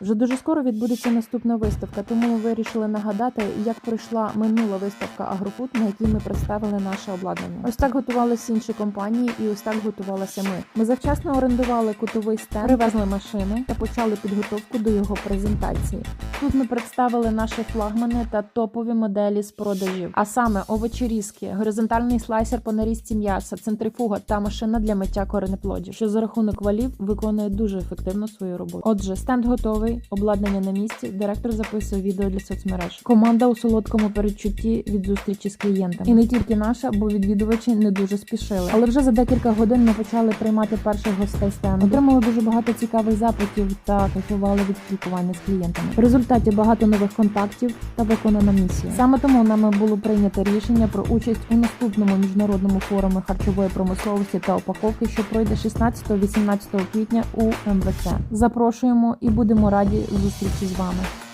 Вже дуже скоро відбудеться наступна виставка, тому ми вирішили нагадати, як пройшла минула виставка Агрофуд, на якій ми представили наше обладнання. Ось так готувалися інші компанії, і ось так готувалися ми. Ми завчасно орендували кутовий стенд, привезли машини та почали підготовку до його презентації. Тут ми представили наші флагмани та топові моделі з продажів, а саме овочерізки, горизонтальний слайсер по нарізці м'яса, центрифуга та машина для миття коренеплодів, що за рахунок валів виконує дуже ефективно свою роботу. Отже, стенд готовий, обладнання на місці. Директор записує відео для соцмереж. Команда у солодкому передчутті від зустрічі з клієнтами. І не тільки наша, бо відвідувачі не дуже спішили. Але вже за декілька годин ми почали приймати перших гостей стенду. Отримали дуже багато цікавих запитів та кайфували від спілкування з клієнтами. В результаті багато нових контактів та виконана місія. Саме тому нами було прийнято рішення про участь у наступному міжнародному форумі харчової промисловості та упаковки, що пройде 16-18 квітня у МВЦ. Запрошуємо і будемо раді зустрічі з вами.